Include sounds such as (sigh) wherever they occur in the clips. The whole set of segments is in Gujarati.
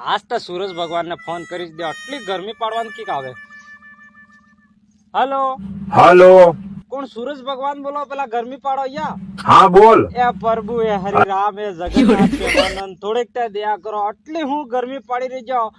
આજ તો સૂરજ ભગવાનને ફોન કરી દે. આટલી ગરમી પાડવાનું કીક આવે? હલો હલો કોણ સૂરજ ભગવાન બોલો પેલા ગરમી પાડો યા હા બોલ. એ પ્રભુ એ હરિ રામ એ જગન્નાથ થોડીક તે દયા કરો. આટલી હું ગરમી પાડી રહી જાઉં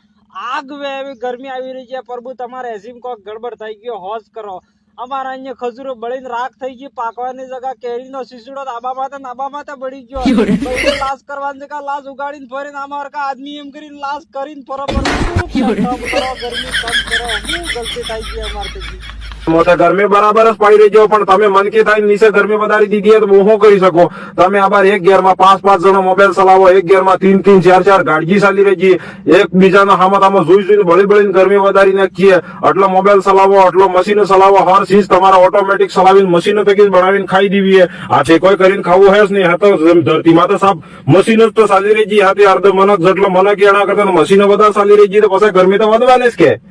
આગ વે એવી ગરમી આવી રહી છે પ્રભુ તમારે એસીમ કોક ગડબડ થઈ ગયો હોશ કરો. અમારા અહીંયા ખજૂરો બળીને રાખ થઈ ગઈ પાકવાની જગા કેરીનો શીશડો આબા માથે નાબા આબા માથે બળી ગયો. (laughs) લાશ કરવાની જગા લાશ ઉગાડીને ફરીને અમાર કા આદમી એમ કરીને લાશ કરીને ફરો (laughs) ફરો ગરમી કમ કરો? હું ગલતી થઈ ગઈ અમારથી મોટે ગરમી બરાબર જ પડી રહી પણ તમે મનકી થાય નીચે ગરમી વધારી દીધી તો હું કરી શકો? તમે આબાર એક ગેરમાં પાંચ પાંચ જણો મોબાઈલ ચલાવો, એક ગેરમાં તીન તીન ચાર ચાર ગાડગી ચાલી રહી છે એક બીજાના હામાં તામાં જોઈ જોઈને બળી બળીને ગરમી વધારી નાખીએ. આટલો મોબાઈલ ચલાવો, આટલો મશીનો ચલાવો, હર ચીજ તમારા ઓટોમેટિક ચલાવીને મશીનો પેકેજ બનાવીને ખાઈ દેવી આ કોઈ કરીને ખાવું હે જ નહીં, હા તો ધરતીમાં તો સાબ મશીનો જ તો ચાલી રહી હાથી અર્ધ મનક જેટલો મનક એના કરતા મશીનો બધા ચાલી રહી તો પછી ગરમી તો વધવાની જ કે?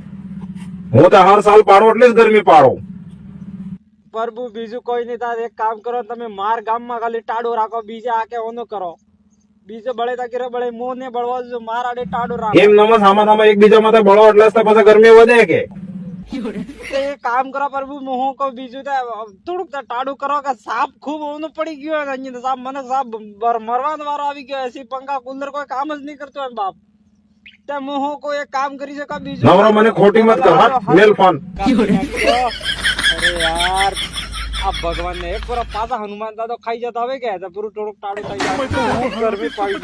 હું તો હર સાલ પાડો એટલે જ ગરમી પાડો. પ્રભુ બીજું કોઈ નહીં તાર એક કામ કરો તમે માર ગામમાં ખાલી ટાડો રાખો બીજા આકે ઓનો કરો. બીજે બળે તા કિરે બળે મો ને બળવા જો માર આડે ટાડો રાખો. એમ નમસ આમાં આમાં એકબીજા માથે બળો એટલે તો પછી ગરમી વધે કે. કામ કરો પ્રભુ હું કહું બીજું તો થોડુંક તો ટાડું કરો કે સાપ ખૂબ ઓનું પડી ગયો સાપ મને સાપ મરવાનો વારો આવી ગયો એસી પંખા કુલર કોઈ કામ જ નહીં કરતો એમ બાપ. તે હું કોઈ કામ કરી શકો બીજું નવરો મને ખોટી મત કર હટ મેલ ફોન. અરે યાર આ ભગવાન ને એક પૂરા પાછા હનુમાન દાદો ખાઈ જતા હવે કે? પૂરું થોડુંક ટાળું થઈ જાય. ગરમી પાડી.